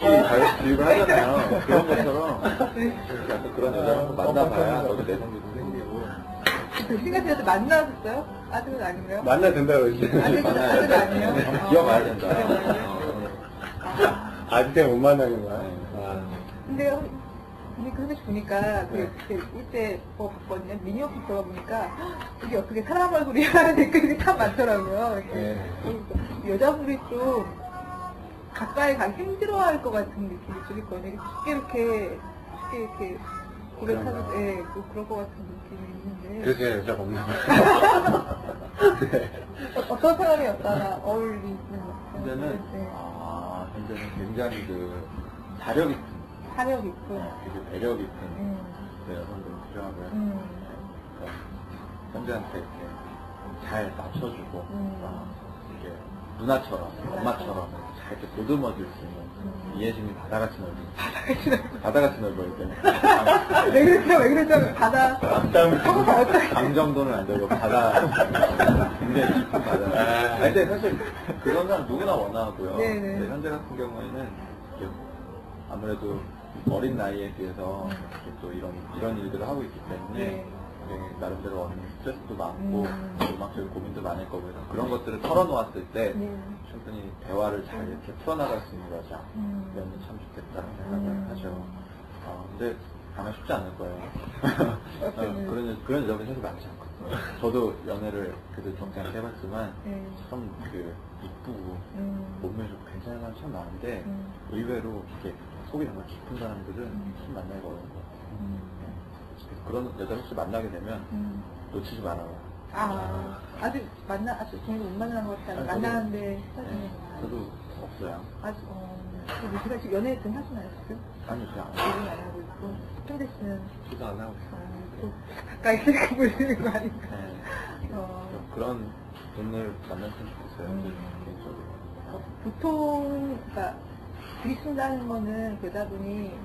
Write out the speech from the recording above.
교육을 하잖아요. 그런 것처럼 약간 그런 여자를 한번 만나봐야 너도 내성도 좀 생기고. 신가씨한테 만나셨어요? 아직은 아닌가요? 만나야 된다고 그러지. 아직 아직 아니에요? 한번 기어가야 된다. 아, 아직 때문에 못 만나는 거야. 네. 아. 근데 근데 그 선배 보니까 그 네. 그때 이때 뭐 봤거든요. 미니어프 들어보니까 이게 어떻게 사람 얼굴이 하는 댓글이 참 많더라고요. 이렇게. 네. 그 여자분이 좀 가까이 가기 힘들어할 것 같은 느낌이 좀 있거든요. 쉽게 이렇게 쉽게 이렇게 그런가? 예, 그 그럴 것 같은 느낌이 있는데 그래서 여자가 없나 봐요. 네. 어, 어떤 사람이 없다가 어울리는 것 같아요. 현재는, 네. 아, 현재는 굉장히 그, 자력 있는, 사력 있고. 되게 매력 있는 음. 그 여성들이 필요하고요. 음. 그러니까 현재한테 이렇게 잘 맞춰주고, 음. 어, 이렇게 누나처럼, 엄마처럼 잘 이렇게 보듬어줄 수 있는 음. 이해심이 바다같이 넓은. 바다같이 넓어요, 이제. 왜 그랬죠? 왜 그랬죠? 바다. 성우가 어떻게. 강 정도는 안 되고 바다 굉장히 깊은 바다. 아. 아니, 근데 사실 그런 사람 누구나 원하고요. 네네. 근데 현재 같은 경우에는 이렇게 아무래도 어린 나이에 비해서 이렇게 또 이런 이런 일들을 하고 있기 때문에 네. 굉장히 나름대로 얻는 스트레스도 많고 음. 음악적인 고민도 많을 거고 그래서 그런 것들을 털어놓았을 때 네. 충분히 대화를 잘 이렇게 풀어나갈 수 있는 여자 음. 면은 참 좋겠다는 생각을 음. 하죠. 어, 근데 아마 쉽지 않을 거예요. 어, 어쩌면. 그런, 여- 그런 여자분이 사실 많지 않거든요. 저도 연애를 그래도 않게 해봤지만, 네. 참 그, 이쁘고, 음. 몸매 좋고 괜찮은 사람 참 많은데, 음. 의외로 이렇게 속이 정말 깊은 사람들은 음. 참 만나기가 어려운 것 같아요. 그런 여자 혹시 만나게 되면, 음. 놓치지 말아요. 아, 아직 만나, 아직 저희가 못 만난 것 같아요. 아니, 만나는데, 네. 저도 없어요. 아직, 어, 근데 제가 지금 연애 좀 하시나요, 지금? 아니, 그냥 안 지금 안 하고 있고. 현대 씨는, 저도 안 하고 있어요. 어, 또 가까이 있으니까 보이는 거 아닌가. 네. 어. 그런 분을 만났으면 좋겠어요. 음. 개인적으로. 어, 보통, 그러니까, 들이친다는 거는 여자분이